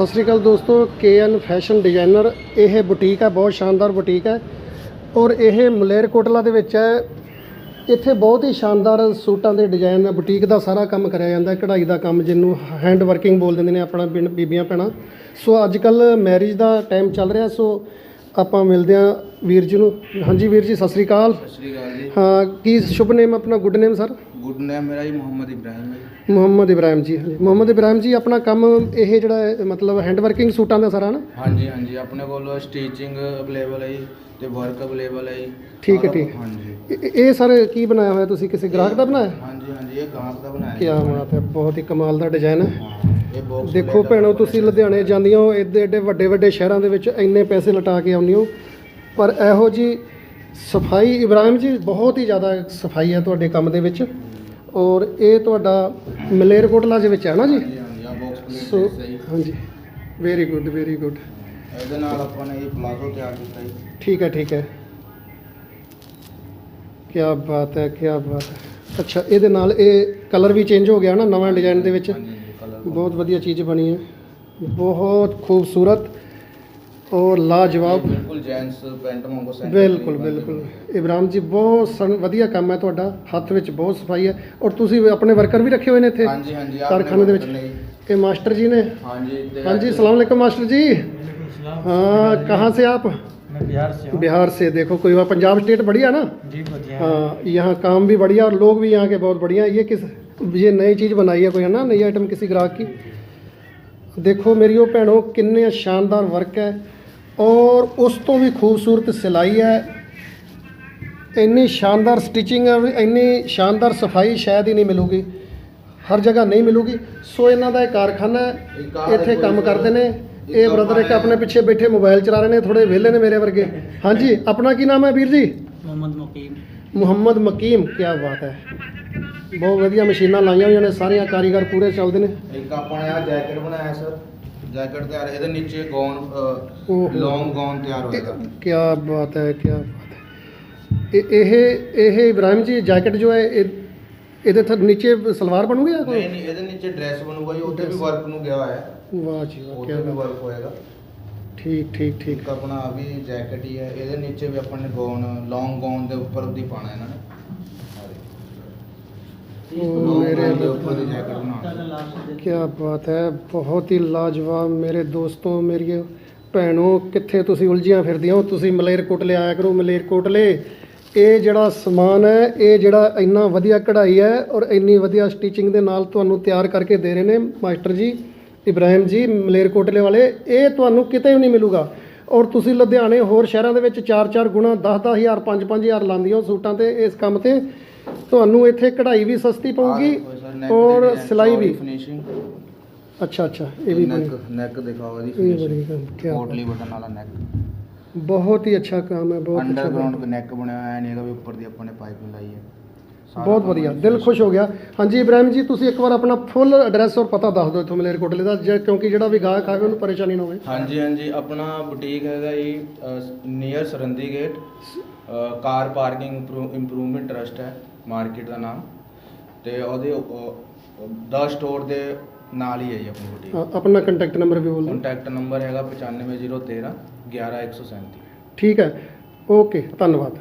ਸਤਿ ਸ੍ਰੀ ਅਕਾਲ ਦੋਸਤੋ ਕੇਐਨ ਫੈਸ਼ਨ ਡਿਜ਼ਾਈਨਰ, ਇਹ ਬੁਟੀਕ ਹੈ, ਬਹੁਤ ਸ਼ਾਨਦਾਰ ਬੁਟੀਕ ਹੈ ਔਰ ਇਹ ਮਲੇਰਕੋਟਲਾ ਦੇ ਵਿੱਚ ਹੈ। ਇੱਥੇ ਬਹੁਤ ਹੀ ਸ਼ਾਨਦਾਰ ਸੂਟਾਂ ਦੇ ਡਿਜ਼ਾਈਨ ਬੁਟੀਕ ਦਾ ਸਾਰਾ ਕੰਮ ਕਰਿਆ ਜਾਂਦਾ ਕਢਾਈ ਦਾ ਕੰਮ, ਜਿਹਨੂੰ ਹੈਂਡ ਵਰਕਿੰਗ ਬੋਲ ਦਿੰਦੇ ਨੇ ਆਪਣਾ ਪਿੰਡ ਬੀਬੀਆਂ ਭੈਣਾਂ। ਸੋ ਅੱਜ ਕੱਲ ਮੈਰਿਜ ਦਾ ਟਾਈਮ ਚੱਲ ਰਿਹਾ, ਸੋ ਆਪਾਂ ਮਿਲਦੇ ਹਾਂ ਵੀਰ ਜੀ ਨੂੰ। ਹਾਂਜੀ ਵੀਰ ਜੀ ਸਤਿ ਸ੍ਰੀ ਅਕਾਲ। ਸਤਿ ਸ਼੍ਰੀ ਅਕਾਲ ਜੀ। ਹਾਂ ਕੀ ਸ਼ੁਭ ਨੇਮ ਆਪਣਾ good name sir? Good name ਮੇਰਾ ਜੀ ਮੁਹੰਮਦ ਇਬਰਾਹਿਮ ਹੈ ਜੀ। ਮੁਹੰਮਦ ਇਬਰਾਹਿਮ ਜੀ ਹਾਂਜੀ। ਮੁਹੰਮਦ ਇਬਰਾਹਿਮ ਜੀ ਆਪਣਾ ਕੰਮ ਇਹ ਜਿਹੜਾ ਹੈ, ਮਤਲਬ ਹੈਂਡ ਵਰਕਿੰਗ ਸੂਟਾਂ ਦਾ ਸਾਰਾ ਨਾ ਹਾਂਜੀ ਹਾਂਜੀ। ਆਪਣੇ ਕੋਲ ਸਟੀਚਿੰਗ ਅਵੇਲੇਬਲ ਹੈ ਜੀ ਤੇ ਵਰਕ ਅਵੇਲੇਬਲ ਹੈ ਜੀ। ਠੀਕ ਹੈ, ਠੀਕ। ਹਾਂਜੀ। ਇਹ- ਇਹ ਸਰ ਕੀ ਬਣਾਇਆ ਹੋਇਆ ਤੁਸੀਂ? ਕਿਸੇ ਗ੍ਰਾਹਕ ਦਾ ਬਣਾਇਆ? ਹਾਂਜੀ ਹਾਂਜੀ। ਇਹ ਗਾਹਕ ਦਾ ਬਣਾਇਆ ਕੀ ਬਾਤ ਹੈ ਬਹੁਤ ਹੀ ਕਮਾਲ ਦਾ ਡਿਜ਼ਾਈਨ ਹੈ। ਦੇਖੋ ਭੈਣੋ ਤੁਸੀਂ ਲੁਧਿਆਣੇ ਜਾਂਦੀਆਂ ਹੋ ਏਡੇ ਏਡੇ ਵੱਡੇ ਵੱਡੇ ਸ਼ਹਿਰਾਂ ਦੇ ਵਿੱਚ ਇੰਨੇ ਪੈਸੇ ਲਟਾ ਕੇ ਆਉਂਦੇ ਹੋ। ਪਰ ਇਹੋ ਜੀ ਸਫ਼ਾਈ ਇਬਰਾਹਿਮ ਜੀ ਬਹੁਤ ਹੀ ਜ਼ਿਆਦਾ ਸਫ਼ਾਈ ਹੈ ਤੁਹਾਡੇ ਕੰਮ ਦੇ ਵਿੱਚ। ਔਰ ਇਹ ਤੁਹਾਡਾ ਮਲੇਰਕੋਟਲਾ ਦੇ ਵਿੱਚ ਹੈ ਨਾ ਜੀ? ਸੋ ਹਾਂਜੀ। ਵੈਰੀ ਗੁੱਡ ਵੈਰੀ ਗੁੱਡ ਇਹਦੇ ਨਾਲ ਆਪਾਂ ਨੇ ਇਹ ਪਲਾਜ਼ੋ ਤਿਆਰ ਕੀਤਾ ਜੀ। ਠੀਕ ਹੈ ਠੀਕ ਹੈ। ਕੀ ਬਾਤ ਹੈ ਕੀ ਬਾਤ ਹੈ। ਅੱਛਾ ਇਹਦੇ ਨਾਲ ਇਹ ਕਲਰ ਵੀ ਚੇਂਜ ਹੋ ਗਿਆ ਨਾ ਨਵਾਂ ਡਿਜ਼ਾਈਨ ਦੇ ਵਿੱਚ? ਹਾਂਜੀ। ਬਹੁਤ ਵਧੀਆ ਚੀਜ਼ ਬਣੀ ਹੈ। ਬਹੁਤ ਖੂਬਸੂਰਤ ਔਰ ਲਾਜਵਾਬ। ਬਿਲਕੁਲ ਜੈਂਟਸ ਪੈਂਟ ਮੰਗੋ ਸੈਂਟ ਬਿਲਕੁਲ ਬਿਲਕੁਲ। ਇਬਰਾਮ ਜੀ ਬਹੁਤ ਸਨ ਵਧੀਆ ਕੰਮ ਹੈ ਤੁਹਾਡਾ। ਹੱਥ ਵਿੱਚ ਬਹੁਤ ਸਫ਼ਾਈ ਹੈ। ਔਰ ਤੁਸੀਂ ਆਪਣੇ ਵਰਕਰ ਵੀ ਰੱਖੇ ਹੋਏ ਨੇ ਇੱਥੇ। ਹਾਂਜੀ ਹਾਂਜੀ ਕਾਰਖਾਨੇ ਦੇ ਵਿੱਚ। ਇਹ ਮਾਸਟਰ ਜੀ ਨੇ। ਹਾਂਜੀ ਹਾਂਜੀ ਅਸਲਾਮ ਅਲੈਕਮ ਮਾਸਟਰ ਜੀ। ਹਾਂ ਕਹਾਂ ਸੇ ਆਪ? मैं बिहार से हूँ बिहार से देखो कोई बात पंजाब स्टेट बढ़िया ना जी बढ़िया हाँ यहाँ काम भी बढ़िया और लोग भी यहाँ के बहुत बढ़िया ये किस ये नई चीज़ बनाई है कोई है ना नई आइटम किसी ग्राहक की ਦੇਖੋ ਮੇਰੀਓ ਭੈਣੋ ਕਿੰਨੇ ਸ਼ਾਨਦਾਰ ਵਰਕ ਹੈ ਔਰ ਉਸ ਤੋਂ ਵੀ ਖੂਬਸੂਰਤ ਸਿਲਾਈ ਹੈ ਇੰਨੀ ਸ਼ਾਨਦਾਰ ਸਟਿਚਿੰਗ ਹੈ ਵੀ ਇੰਨੀ ਸ਼ਾਨਦਾਰ ਸਫਾਈ ਸ਼ਾਇਦ ਹੀ ਨਹੀਂ ਮਿਲੂਗੀ ਹਰ ਜਗ੍ਹਾ ਨਹੀਂ ਮਿਲੂਗੀ ਸੋ ਇਹਨਾਂ ਦਾ ਇਹ ਕਾਰਖਾਨਾ ਹੈ ਇੱਕ ਆਹ ਇੱਥੇ ਦੇਖੋ ਕੰਮ ਇੱਕ- ਕਰਦੇ ਨੇ ਇੱਕ ਇਹ ਬ੍ਰਦਰ ਇੱਕ ਆਪਣੇ ਪਿੱਛੇ ਬੈਠੇ ਮੋਬਾਈਲ ਚਲਾ ਰਹੇ ਨੇ ਥੋੜੇ ਵਿਹਲੇ ਨੇ ਮੇਰੇ ਵਰਗੇ। ਹਾਂਜੀ ਆਪਣਾ ਕੀ ਨਾਮ ਹੈ ਵੀਰ ਜੀ? ਮੁਹੰਮਦ ਮਕੀਮ। ਮੁਹੰਮਦ ਮਕੀਮ ਕੀ ਬਾਤ ਹੈ। ਬਹੁਤ ਵਧੀਆ ਮਸ਼ੀਨਾਂ ਲਾਈਆਂ ਹੋਈਆਂ ਨੇ ਸਾਰੀਆਂ ਕਾਰੀਗਰ ਪੂਰੇ ਚੱਲਦੇ ਨੇ। ਇੱਕ ਆਪਾਂ ਆ ਜੈਕਟ ਬਣਾਇਆ ਸਰ। ਜੈਕਟ ਤਿਆਰ ਇਹਦੇ ਨੀਚੇ ਗੌਨ ਲੌਂਗ ਗੌਨ ਤਿਆਰ ਹੋਇਆ ਕੀ ਬਾਤ ਹੈ ਕੀ ਬਾਤ ਹੈ। ਇਹ ਇਹ ਇਹ ਇਬਰਾਹਿਮ ਜੀ ਜੈਕਟ ਜੋ ਹੈ ਇਹਦੇ ਥ ਨੀਚੇ ਸਲਵਾਰ ਬਣੂਗੀ ਜਾਂ ਕੋਈ? ਨਹੀਂ ਨਹੀਂ ਇਹਦੇ ਨੀਚੇ ਡਰੈਸ ਬਣੂਗਾ ਜੀ ਉੱਥੇ ਵੀ। ਵਰਕ ਨੂੰ ਗਿਆ ਹੋਇਆ ਹੈ। ਵਾਹ ਜੀ ਵਾਹ ਉੱਥੇ ਵੀ ਕੀ ਵਰਕ ਹੋਏਗਾ। ਠੀਕ ਠੀਕ ਠੀਕ। ਇੱਕ ਆਪਣਾ ਆ ਵੀ ਜੈਕਟ ਹੀ ਹੈ ਇਹਦੇ ਨੀਚੇ ਵੀ ਆਪਾਂ ਨੇ ਗੌਨ ਲੌਂਗ ਗੌਨ ਦੇ ਉੱਪਰ ਦੀ ਪਾਣਾ ਇਹਨਾਂ ਨੇ। ਉਹ ਮੇਰੇ ਮੇਰੇ ਉੱਪਰ ਦੀ ਜੈਕਟ ਬਣਾਉਣੀ ਕੀ ਬਾਤ ਹੈ ਬਹੁਤ ਹੀ ਲਾਜਵਾਬ ਮੇਰੇ ਦੋਸਤੋ ਮੇਰੀ ਭੈਣੋ ਕਿੱਥੇ ਤੁਸੀਂ ਉਲਝੀਆਂ ਫਿਰਦੀਆਂ ਹੋ? ਤੁਸੀਂ ਮਲੇਰਕੋਟਲੇ ਆਇਆ ਕਰੋ ਮਲੇਰਕੋਟਲੇ। ਇਹ ਜਿਹੜਾ ਸਮਾਨ ਹੈ ਇਹ ਜਿਹੜਾ ਇੰਨਾ ਵਧੀਆ ਕਢਾਈ ਹੈ ਔਰ ਇੰਨੀ ਵਧੀਆ ਸਟਿਚਿੰਗ ਦੇ ਨਾਲ ਤੁਹਾਨੂੰ ਤਿਆਰ ਕਰਕੇ ਦੇ ਰਹੇ ਨੇ ਮਾਸਟਰ ਜੀ ਇਬਰਾਹਿਮ ਜੀ ਮਲੇਰਕੋਟਲੇ ਵਾਲੇ ਇਹ ਤੁਹਾਨੂੰ ਕਿਤੇ ਵੀ ਨਹੀਂ ਮਿਲੂਗਾ। ਔਰ ਤੁਸੀਂ ਲੁਧਿਆਣੇ ਹੋਰ ਸ਼ਹਿਰਾਂ ਦੇ ਵਿੱਚ 4-4 ਗੁਣਾ 10-10 ਹਜ਼ਾਰ 5-5 ਹਜ਼ਾਰ ਲਾਉਂਦੇ ਹੋ ਸੂਟਾਂ ਤੇ ਇਸ ਕੰਮ ਤੇ। ਤੁਹਾਨੂੰ ਇੱਥੇ ਕਢਾਈ ਵੀ ਸਸਤੀ ਪਊਗੀ ਔਰ ਸਿਲਾਈ ਵੀ। ਅੱਛਾ ਅੱਛਾ ਇਹ ਵੀ ਨੈਕ ਨੈਕ ਦਿਖਾਓ ਫਿਨਿਸ਼ਿੰਗ ਕੰਮ ਕੀ ਪੋਟਲੀ ਬਟਨ ਵਾਲਾ ਨੈਕ ਬਹੁਤ ਹੀ ਅੱਛਾ ਕੰਮ ਹੈ ਬਹੁਤ ਅੱਛਾ ਕੰਮ ਅੰਡਰਗਰਾਉਂਡ ਨੈਕ ਬਣਿਆ ਹੋਇਆ ਨਹੀਂ ਹੈਗਾ ਵੀ ਉੱਪਰ ਦੀ ਆਪਾਂ ਨੇ ਪਾਈਪਿੰਗ ਲਾਈ ਹੈ। ਸਾਰਾ ਬਹੁਤ ਕੰਮ ਵਧੀਆ ਦਿਲ ਖੁਸ਼ ਹੋ ਗਿਆ। ਹਾਂਜੀ ਇਬਰਾਹਿਮ ਜੀ ਤੁਸੀਂ ਇੱਕ ਵਾਰ ਆਪਣਾ ਫੁੱਲ ਐਡਰੈਸ ਔਰ ਪਤਾ ਦੱਸ ਦਿਓ ਇੱਥੋਂ ਮਲੇਰਕੋਟਲੇ ਦਾ ਜੇ- ਕਿਉਂਕਿ ਜਿਹੜਾ ਵੀ ਗਾਹਕ ਆਵੇ ਉਹਨੂੰ ਪਰੇਸ਼ਾਨੀ ਨਾ ਹੋਵੇ। ਹਾਂਜੀ ਹਾਂਜੀ ਆਪਣਾ ਬੁਟੀਕ ਹੈਗਾ ਜੀ near Sirhindi gate car parking improvement trust ਹੈ ਮਾਰਕੀਟ ਦਾ ਨਾਮ। ਤੇ ਉਹਦੇ ਦਾ ਸਟੋਰ ਦੇ ਨਾਲ ਹੀ ਹੈ ਜੀ ਆਪਣੀ ਬੁਟੀਕ ਆਪਣਾ ਕੰਟੈਕਟ ਨੰਬਰ ਵੀ ਬੋਲ ਦਿਓ। ਕੰਟੈਕਟ ਨੰਬਰ ਹੈਗਾ 95013 11137 ਠੀਕ ਹੈ। ਓਕੇ ਧੰਨਵਾਦ।